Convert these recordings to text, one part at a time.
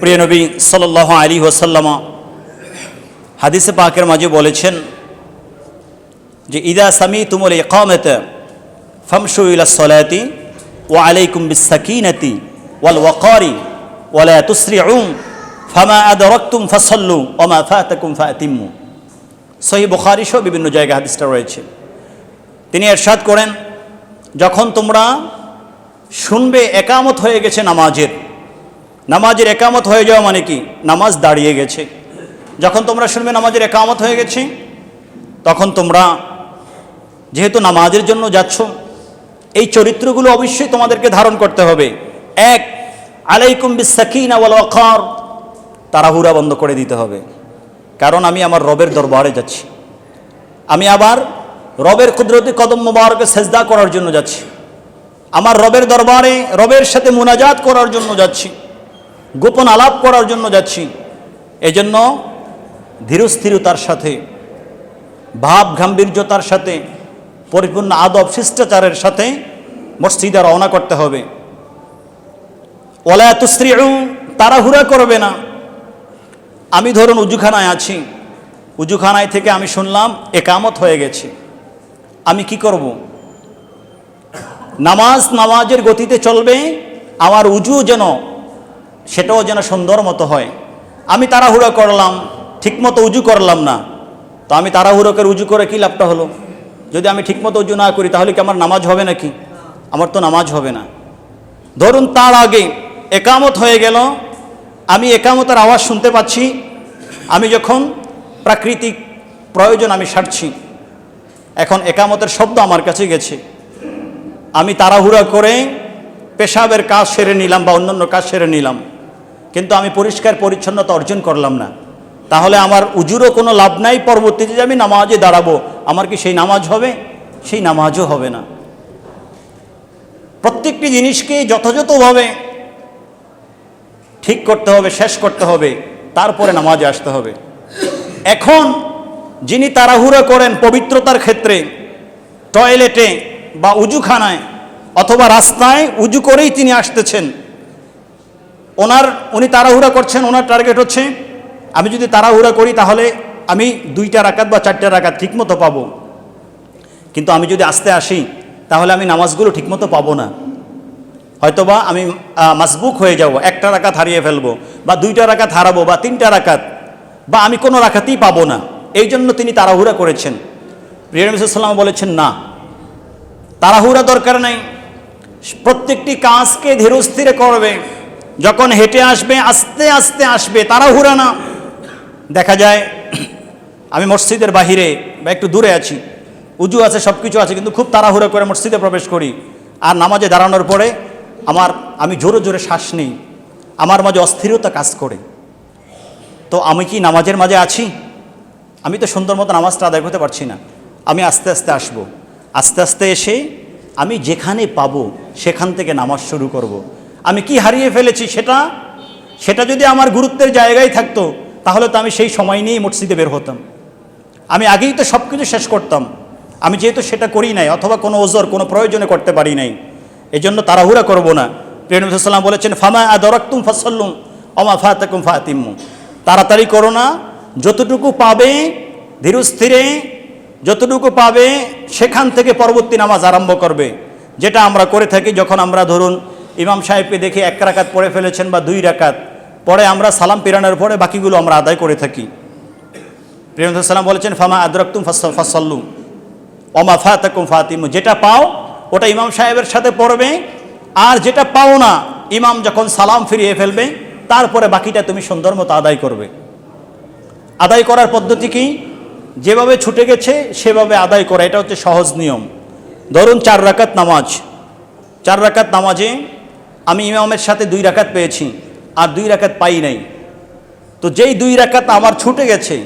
প্রিয় নবী সাল্লাহ আলী ওসাল্লামা হাদিসে পাকের মাঝে বলেছেন যে, ইদা সামি তুমুল ইকামত ফামশু ইলা সলাতি ওয়া আলাইকুম বিসাকিনাতি ওয়াল ওয়াকারি ওয়ালা তুসরিউম ফামা আদরাকতুম ফাসাল্লু ওমা ফাতাকুম ফাতিম্মু। সহি বুখারী সহ বিভিন্ন জায়গায় হাদিসটা রয়েছে। তিনি এরশাদ করেন, যখন তোমরা শুনবে একামত হয়ে গেছে নামাজের নামাজের একামত হয়ে যাওয়া মানে কি? নামাজ দাঁড়িয়ে গেছে। যখন তোমরা শুনবে নামাজের একামত হয়ে গেছে, তখন তোমরা যেহেতু নামাজের জন্য যাচ্ছ, এই চরিত্রগুলো অবশ্যই তোমাদেরকে ধারণ করতে হবে। এক, আলাইকুম বিসাকিনা ওয়াল ওয়াকার, তাড়াহুড়া বন্ধ করে দিতে হবে। কারণ আমি আমার রবের দরবারে যাচ্ছি। আমি আবার রবের কুদরতি কদম মোবারকে সেজদা করার জন্য যাচ্ছি। আমার রবের দরবারে, রবের সাথে মুনাজাত করার জন্য যাচ্ছি। গোপন আলাপ করার জন্য যাচ্ছি। এজন্য ধীরস্থিরতার সাথে, ভাব গাম্ভীর্যতার সাথে, পরিপূর্ণ আদব শিষ্টাচারের সাথে মসজিদে রওনা করতে হবে। ওলা তুস্ত্রী তাড়াহুড়া করবে না। আমি ধরুন উজুখানায় আছি। উজুখানায় থেকে আমি শুনলাম, একামত হয়ে গেছে। আমি কি করব? নামাজ নামাজের গতিতে চলবে, আমার উজু যেন সেটাও যেন সুন্দর মতো হয়। আমি তাড়াহুড়ো করলাম, ঠিকমতো উজু করলাম না। তো আমি তাড়াহুড়ো করে উজু করে কি লাভটা হলো? যদি আমি ঠিকমতো উজু না করি, তাহলে কি আমার নামাজ হবে নাকি? আমার তো নামাজ হবে না। ধরুন তার আগে একামত হয়ে গেল, আমি একামতের আওয়াজ শুনতে পাচ্ছি, আমি যখন প্রাকৃতিক প্রয়োজন আমি সারছি, এখন একামতের শব্দ আমার কাছে গেছে। আমি তাড়াহুড়া করে পেশাবের কাজ সেরে নিলাম বা অন্যান্য কাজ সেরে নিলাম। কিন্তু আমি পরিষ্কার পরিচ্ছন্নতা অর্জন করলাম না। তাহলে আমার উজুরও কোনো লাভ নাই, পরবর্তীতে যে আমি নামাজে দাঁড়াবো, আমার কি সেই নামাজ হবে? সেই নামাজও হবে না। প্রত্যেকটি জিনিসকে যথাযথভাবে ঠিক করতে হবে, শেষ করতে হবে, তারপরে নামাজে আসতে হবে। এখন যিনি তাড়াহুড়ো করেন পবিত্রতার ক্ষেত্রে, টয়লেটে বা উজুখানায় অথবা রাস্তায় উজু করেই তিনি আসতেছেন ওনার, উনি তাড়াহুড়া করছেন, ওনার টার্গেট হচ্ছে, আমি যদি তাড়াহুড়া করি তাহলে আমি দুইটা রাকাত বা চারটা রাকাত ঠিকমতো পাবো। কিন্তু আমি যদি আসতে আসি, তাহলে আমি নামাজগুলো ঠিকমতো পাবো না। হয়তোবা আমি মাসবুক হয়ে যাব, একটা রাকাত হারিয়ে ফেলব, বা দুইটা রাকাত হারাবো, বা তিনটা রাকাত, বা আমি কোনো রাকাতই পাবো না। এই জন্য তিনি তাড়াহুড়া করেছেন। প্রিয়াম বলেছেন, না, তাড়াহুড়া দরকার নাই। প্রত্যেকটি কাজকে ধীরস্থিরে করবে। যখন হেঁটে আসবে, আস্তে আস্তে আসবে, তাড়াহুড়া না। দেখা যায়, আমি মসজিদের বাহিরে বা একটু দূরে আছি, উজু আছে সব কিছু আছে, কিন্তু খুব তাড়াহুড়ো করে মসজিদে প্রবেশ করি। আর নামাজে দাঁড়ানোর পরে আমার, আমি জোরে জোরে শ্বাস নেই। আমার মাঝে অস্থিরতা কাজ করে। তো আমি কি নামাজের মাঝে আছি? আমি তো সুন্দর মতো নামাজটা আদায় করতে পারছি না। আমি আস্তে আস্তে আসব। আস্তে আস্তে এসে আমি যেখানে পাবো, সেখান থেকে নামাজ শুরু করব। আমি কি হারিয়ে ফেলেছি সেটা? সেটা যদি আমার গুরুত্বের জায়গায় থাকতো, তাহলে তো আমি সেই সময় নিয়েই মসজিদে বের হতাম। আমি আগেই তো সব কিছু শেষ করতাম। আমি যেহেতু সেটা করি নাই, অথবা কোনো ওজোর, কোনো প্রয়োজনে করতে পারি নাই। এই জন্য তাড়াহুড়া করব না। প্রিয়সাল্লাম বলেছেন, ফামা আদরাক্তুম ফাসল্লুম অমা ফাতাকুম ফাতিম্মু তাড়াতাড়ি করো না। যতটুকু পাবে, ধীরস্থিরে যতটুকু পাবে, সেখান থেকে পরবর্তী নামাজ আরম্ভ করবে। যেটা আমরা করে থাকি যখন আমরা ধরুন ইমাম সাহেবকে দেখে এক রাকাত পড়ে ফেলেছেন বা দুই রাকাত, পরে আমরা সালাম পেরানোর পরে বাকিগুলো আমরা আদায় করে থাকি। প্রিয়সাল্লাম বলেছেন, ফামা আদরক্তুম ফাসল্লুম অমা ফাতাকুম ফাতিমু যেটা পাও, ওটা ইমাম সাহেবের সাথে পড়বে, আর যেটা পাও না, ইমাম যখন সালাম ফিরিয়ে ফেলবে, তারপরে বাকিটা তুমি সুন্দর মতো আদায় করবে। আদায় করার পদ্ধতি কি? যেভাবে ছুটে গেছে, সেভাবে আদায় করা, এটা হচ্ছে সহজ নিয়ম। ধরুন, চার রাকাত নামাজ। চার রাকাত নামাজে আমি ইমামের সাথে দুই রাকাত পেয়েছি, আর দুই রাকাত পাই নাই। তো যেই দুই রাকাত আমার ছুটে গেছে,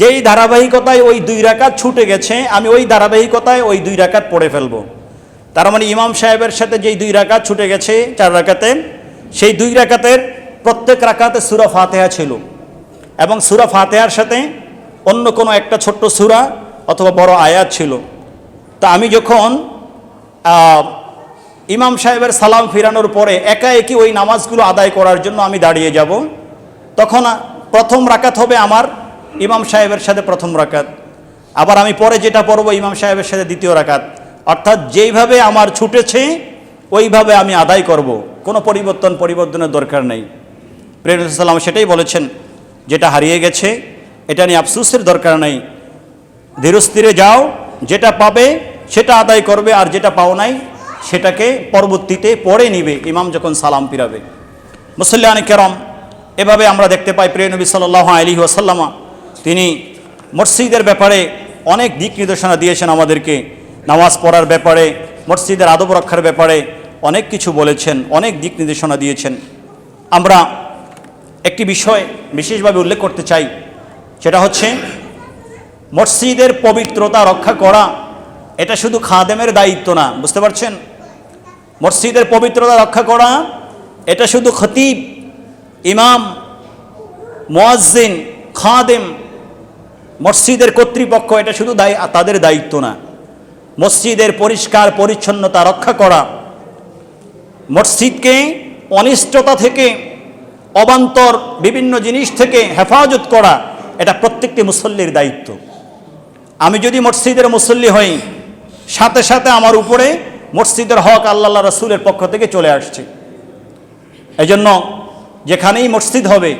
যেই ধারাবাহিকতায় ওই দুই রাকাত ছুটে গেছে, আমি ওই ধারাবাহিকতায় ওই দুই রাকাত পড়ে ফেলব। তার মানে ইমাম সাহেবের সাথে যেই দুই রাকাত ছুটে গেছে, চার রাকাতে, সেই দুই রাকাতের প্রত্যেক রাকাতে সুরা ফাতেহা ছিল। এবং সুরা ফাতেহার সাথে অন্য কোনো একটা ছোট্ট সুরা অথবা বড় আয়াত ছিল। তা আমি যখন ইমাম সাহেবের সালাম ফিরানোর পরে একা একই ওই নামাজগুলো আদায় করার জন্য আমি দাঁড়িয়ে যাব। তখন প্রথম রাকাত হবে আমার ইমাম সাহেবের সাথে প্রথম রাকাত। আবার আমি পরে যেটা পড়ব ইমাম সাহেবের সাথে দ্বিতীয় রাকাত। অর্থাৎ যেইভাবে আমার ছুটেছে, ওইভাবে আমি আদায় করব। কোনো পরিবর্তন পরিবর্তনের দরকার নেই। প্রেরসাল্লাম সেটাই বলেছেন, যেটা হারিয়ে গেছে, এটা নিয়ে আফসুসের দরকার নেই। ধীরস্থিরে যাও, যেটা পাবে সেটা আদায় করবে, আর যেটা পাও নাই সেটাকে পরবর্তীতে পড়ে নিবে, ইমাম যখন সালাম ফিরাবে। মুসল্লান কেরম, এভাবে আমরা দেখতে পাই প্রিয় নবী সাল্লাহ আলী ওয়াসাল্লামা। তিনি মসজিদের ব্যাপারে অনেক দিক নির্দেশনা দিয়েছেন আমাদেরকে। নামাজ পড়ার ব্যাপারে, মসজিদের আদব রক্ষার ব্যাপারে অনেক কিছু বলেছেন, অনেক দিক নির্দেশনা দিয়েছেন। আমরা একটি বিষয় বিশেষভাবে উল্লেখ করতে চাই, সেটা হচ্ছে মসজিদের পবিত্রতা রক্ষা করা এটা শুধু খাদেমের দায়িত্ব না, বুঝতে পারছেন? মসজিদের পবিত্রতা রক্ষা করা, এটা শুধু খতিব, ইমাম, মোয়াজ্জিন, খাদেম, মসজিদের কর্তৃপক্ষ, এটা শুধু দায়, তাদের দায়িত্ব না। মসজিদের পরিষ্কার পরিচ্ছন্নতা রক্ষা করা, মসজিদকে অনিষ্টতা থেকে, অবান্তর বিভিন্ন জিনিস থেকে হেফাজত করা, এটা প্রত্যেকটি মুসল্লির দায়িত্ব। আমি যদি মসজিদের মুসল্লি হই সাথে সাথে আমার উপরে মসজিদের হক আল্লাহ রসুলের পক্ষ থেকে চলে আসছে। এজন্য যেখানেই মসজিদ হবে,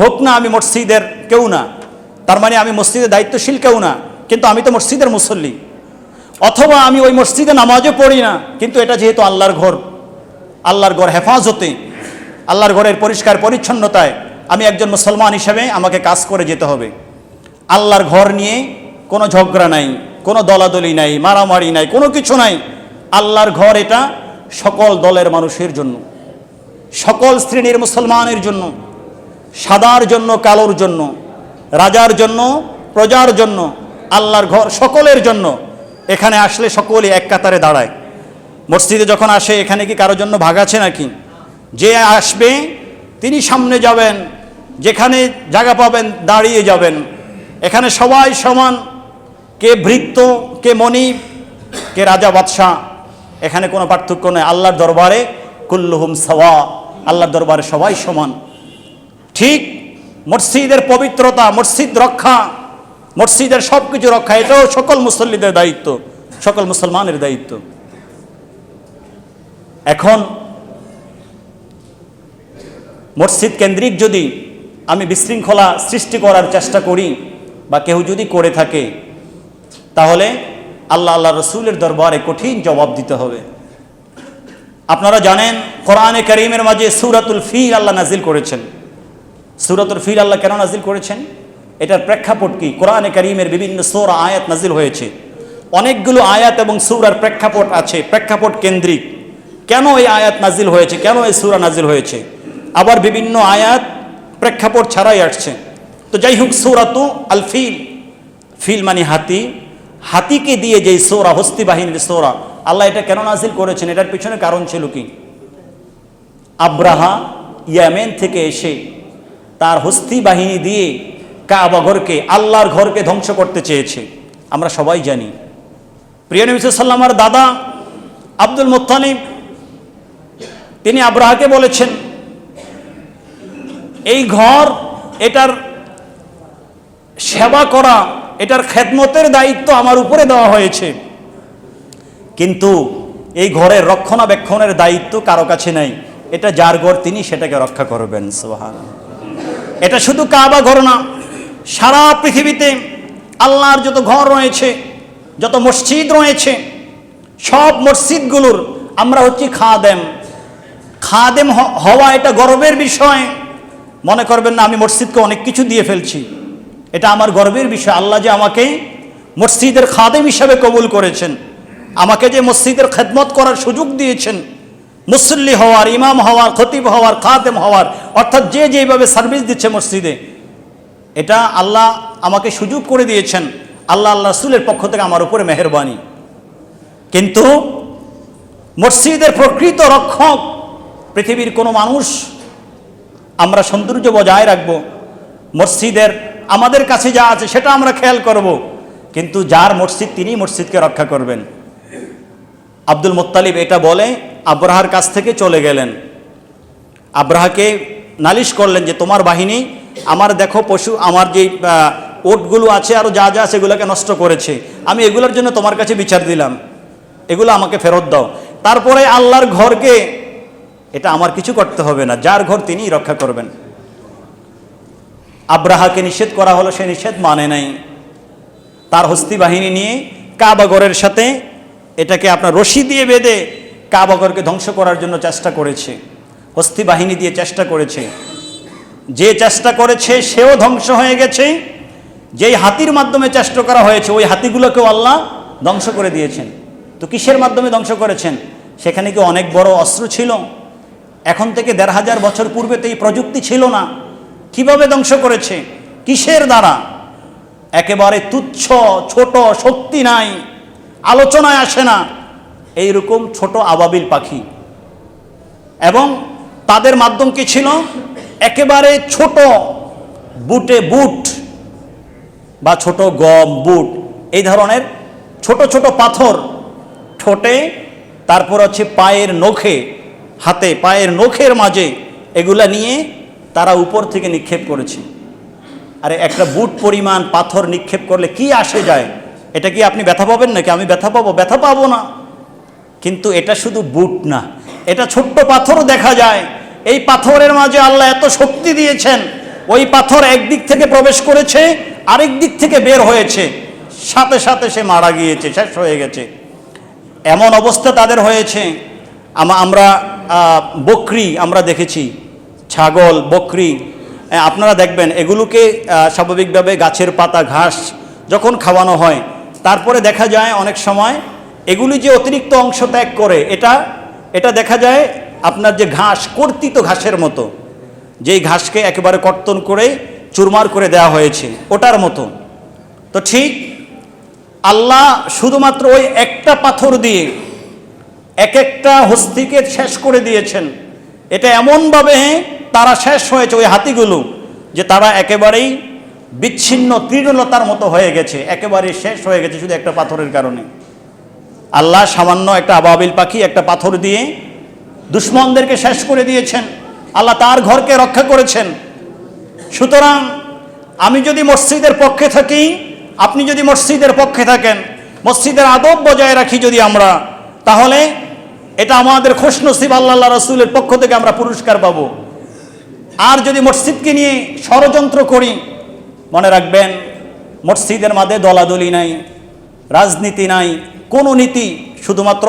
হোক না আমি মসজিদের কেউ না, তার মানে আমি মসজিদের দায়িত্বশীল কেউ না, কিন্তু আমি তো মসজিদের মুসল্লি। অথবা আমি ওই মসজিদে নামাজও পড়ি না, কিন্তু এটা যেহেতু আল্লাহর ঘর আল্লাহর ঘর হেফাজতে, আল্লাহর ঘরের পরিষ্কার পরিচ্ছন্নতায় আমি একজন মুসলমান হিসেবে আমাকে কাজ করে যেতে হবে। আল্লাহর ঘর নিয়ে কোনো ঝগড়া নাই। কোনো দলাদলি নাই, মারামারি নাই, কোনো কিছু নাই। আল্লাহর ঘর এটা সকল দলের মানুষের জন্য, সকল শ্রেণির মুসলমানের জন্য, সাদার জন্য, কালোর জন্য, রাজার জন্য, প্রজার জন্য, আল্লাহর ঘর সকলের জন্য এখানে আসলে সকলে এক কাতারে দাঁড়ায়। মসজিদে যখন আসে, এখানে কি কারোর জন্য ভাগ আছে নাকি? যে আসবে, তিনি সামনে যাবেন, যেখানে জায়গা পাবেন, দাঁড়িয়ে যাবেন। এখানে সবাই সমান কে ভৃত্য, কে মনিব কে রাজা বাদশাহ, এখানে কোনো পার্থক্য নেই। আল্লাহর দরবারে কুল্লুহুম সাওয়া, আল্লাহর দরবারে সবাই সমান। ঠিক মসজিদের পবিত্রতা, মসজিদ রক্ষা, মসজিদের সব কিছু রক্ষা, এটাও সকল মুসল্লিদের দায়িত্ব, সকল মুসলমানের দায়িত্ব। এখন মসজিদ কেন্দ্রিক যদি আমি বিশৃঙ্খলা সৃষ্টি করার চেষ্টা করি, বা কেউ যদি করে থাকে তাহলে আল্লাহ আল্লাহ রসুলের দরবারে কঠিন জবাব দিতে হবে। আপনারা জানেন, কোরআনে করিমের মাঝে সুরাতুল ফিল আল্লাহ নাজিল করেছেন। সুরাতুল ফিল আল্লাহ কেন নাজিল করেছেন? এটার প্রেক্ষাপট কি? কোরআনে করিমের বিভিন্ন সোরা, আয়াত নাজিল হয়েছে। অনেকগুলো আয়াত এবং সুরার প্রেক্ষাপট আছে, প্রেক্ষাপট কেন্দ্রিক। কেন এই আয়াত নাজিল হয়েছে? কেন এই সুরা নাজিল হয়েছে? আবার বিভিন্ন আয়াত প্রেক্ষাপট ছাড়াই আসছে। তো যাই হোক, সৌরাতু আল ফিল। ফিল মানে হাতি হাতিকে দিয়ে যেই সোরা, হস্তি বাহিনীর সোরা, আল্লাহ এটা কেন নাজিল করেছেন? এটার পিছনে কারণ ছিল কি? আব্রাহা ইয়ামেন থেকে এসে তার হস্তি বাহিনী দিয়ে কাবা ঘরকে, আল্লাহর ঘরকে ধ্বংস করতে চেয়েছে। আমরা সবাই জানি। প্রিয় নবী সাল্লামার দাদা আব্দুল মোত্তালিব, তিনি আব্রাহাকে বলেছেন, এই ঘর, এটার সেবা করা এটার খেদমতের দায়িত্ব আমার উপরে দেওয়া হয়েছে। কিন্তু এই ঘরের রক্ষণাবেক্ষণের দায়িত্ব কারও কাছে নাই। এটা যার ঘর তিনি সেটাকে রক্ষা করবেন সোহান এটা শুধু কাবা ঘর না, সারা পৃথিবীতে আল্লাহর যত ঘর রয়েছে, যত মসজিদ রয়েছে, সব মসজিদগুলোর আমরা হচ্ছি খাদেম। খাদেম হওয়া এটা গর্বের বিষয়। মনে করবেন না, আমি মসজিদকে অনেক কিছু দিয়ে ফেলছি। এটা আমার গর্বের বিষয়। আল্লাহ যে আমাকে মসজিদের খাদেম হিসাবে কবুল করেছেন, আমাকে যে মসজিদের খেদমত করার সুযোগ দিয়েছেন, মুসল্লি হওয়ার, ইমাম হওয়ার, খতিব হওয়ার, খাদেম হওয়ার, অর্থাৎ যে যেভাবে সার্ভিস দিচ্ছে মসজিদে, এটা আল্লাহ আমাকে সুযোগ করে দিয়েছেন। আল্লাহ আল্লাহ রসুলের পক্ষ থেকে আমার উপরে মেহরবানি। কিন্তু মসজিদের প্রকৃত রক্ষক পৃথিবীর কোনো মানুষ আমরা সৌন্দর্য বজায় রাখব, মসজিদের আমাদের কাছে যা আছে সেটা আমরা খেয়াল করব। কিন্তু যার মসজিদ তিনি মসজিদকে রক্ষা করবেন। আব্দুল মোত্তালিব এটা বলে আব্রাহার কাছ থেকে চলে গেলেন। আব্রাহাকে নালিশ করলেন যে তোমার বাহিনী আমার দেখো পশু আমার যে আহ, ওটগুলো আছে আরও যা যা সেগুলোকে নষ্ট করেছে। আমি এগুলোর জন্য তোমার কাছে বিচার দিলাম। এগুলো আমাকে ফেরত দাও। তারপরে আল্লাহর ঘরকে এটা আমার কিছু করতে হবে না। যার ঘর তিনিই রক্ষা করবেন। আব্রাহাকে নিষেধ করা হলো, সে নিষেধ মানে নাই। তার হস্তি বাহিনী নিয়ে কাবাগরের সাথে এটাকে আপনার রশি দিয়ে বেঁধে কাবাগরকে ধ্বংস করার জন্য চেষ্টা করেছে। হস্তি বাহিনী দিয়ে চেষ্টা করেছে। যে চেষ্টা করেছে, সেও ধ্বংস হয়ে গেছে। যেই হাতির মাধ্যমে চেষ্টা করা হয়েছে, ওই হাতিগুলোকেও আল্লাহ ধ্বংস করে দিয়েছেন। তো কিসের মাধ্যমে ধ্বংস করেছেন? সেখানে কি অনেক বড় অস্ত্র ছিল? এখন থেকে দেড় হাজার বছর পূর্বে তো এই প্রযুক্তি ছিল না। কীভাবে ধ্বংস করেছে? কিসের দ্বারা? একেবারে তুচ্ছ, ছোট, শক্তি নাই, আলোচনায় আসে না। এইরকম ছোট আবাবিল পাখি। এবং তাদের মাধ্যম কি ছিল? একেবারে ছোট বুটে বুট বা ছোট গম, বুট, এই ধরনের ছোট ছোট পাথর ঠোঁটে, তারপর হচ্ছে পায়ের নখে, হাতে, পায়ের নখের মাঝে এগুলা নিয়ে তারা উপর থেকে নিক্ষেপ করেছে। আরে একটা বুট পরিমাণ পাথর নিক্ষেপ করলে কি আসে যায়? এটা কি আপনি ব্যথা পাবেন নাকি? আমি ব্যথা পাবো ব্যথা পাবো না। কিন্তু এটা শুধু বুট না, এটা ছোট্ট পাথরও দেখা যায়। এই পাথরের মাঝে আল্লাহ এত শক্তি দিয়েছেন, ওই পাথর একদিক থেকে প্রবেশ করেছে, আরেক দিক থেকে বের হয়েছে। সাথে সাথে সে মারা গিয়েছে, শেষ হয়ে গেছে। এমন অবস্থা তাদের হয়েছে। আমরা বকরি আমরা দেখেছি। ছাগল, বকরি আপনারা দেখবেন এগুলোকে স্বাভাবিকভাবে গাছের পাতা, ঘাস যখন খাওয়ানো হয়, তারপরে দেখা যায় অনেক সময় এগুলি যে অতিরিক্ত অংশ ত্যাগ করে, এটা এটা দেখা যায় আপনার যে ঘাস, কর্তিত ঘাসের মতো, যেই ঘাসকে একেবারে কর্তন করে চুরমার করে দেওয়া হয়েছে, ওটার মতো। তো ঠিক আল্লাহ শুধুমাত্র ওই একটা পাথর দিয়ে এক একটা হস্তিকে শেষ করে দিয়েছেন। এটা এমনভাবে তারা শেষ হয়েছে ওই হাতিগুলো, যে তারা একেবারেই বিচ্ছিন্ন, তৃণলতার মতো হয়ে গেছে একেবারে শেষ হয়ে গেছে শুধু একটা পাথরের কারণে। আল্লাহ সামান্য একটা আবাবিল পাখি, একটা পাথর দিয়ে দুশ্মনদেরকে শেষ করে দিয়েছেন। আল্লাহ তার ঘরকে রক্ষা করেছেন। সুতরাং আমি যদি মসজিদের পক্ষে থাকি, আপনি যদি মসজিদের পক্ষে থাকেন, মসজিদের আদব বজায় রাখি যদি আমরা, তাহলে এটা আমাদের খুশনসিব আল্লাহ রসুলের পক্ষ থেকে আমরা পুরস্কার পাবো। আর যদি মসজিদকে নিয়ে ষড়যন্ত্র করি, মনে রাখবেন, মসজিদের মাঝে দলাদলি নাই, রাজনীতি নাই, কোনো নীতি, শুধুমাত্র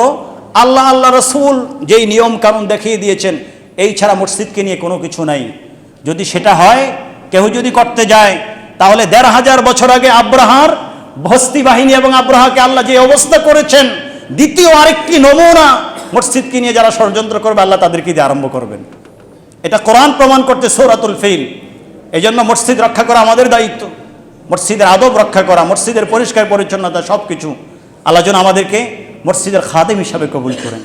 আল্লাহ আল্লাহ রসুল যেই নিয়ম কানুন দেখিয়ে দিয়েছেন, এই ছাড়া মসজিদকে নিয়ে কোনো কিছু নাই। যদি সেটা হয় কেউ যদি করতে যায়, তাহলে দেড় হাজার বছর আগে আব্রাহার বস্তি বাহিনী এবং আব্রাহাকে আল্লাহ যে অবস্থা করেছেন, দ্বিতীয় আরেকটি নমুনা মসজিদকে নিয়ে যারা ষড়যন্ত্র করবে, আল্লাহ তাদেরকে দিয়ে আরম্ভ করবেন। এটা কোরআন প্রমাণ করতে সৌরাতুল ফিল। এই জন্য মসজিদ রক্ষা করা আমাদের দায়িত্ব। মসজিদের আদব রক্ষা করা, মসজিদের পরিষ্কার পরিচ্ছন্নতা সব কিছু আল্লাহ যেন আমাদেরকে মসজিদের খাদেম হিসাবে কবুল করেন।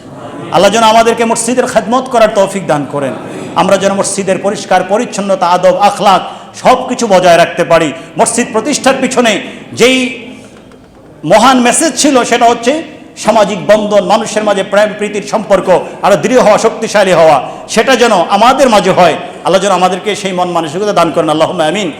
আল্লাহ যেন আমাদেরকে মসজিদের খেদমত করার তৌফিক দান করেন। আমরা যেন মসজিদের পরিষ্কার পরিচ্ছন্নতা, আদব, আখলাক সব কিছু বজায় রাখতে পারি। মসজিদ প্রতিষ্ঠার পিছনে যেই মহান মেসেজ ছিল, সেটা হচ্ছে সামাজিক বন্ধন, মানুষের মাঝে প্রেম, প্রীতির সম্পর্ক আরও দৃঢ় হওয়া, শক্তিশালী হওয়া, সেটা যেন আমাদের মাঝে হয়। আল্লাহ যেন আমাদেরকে সেই মন মানসিকতা দান করেন। আল্লাহ আমিন।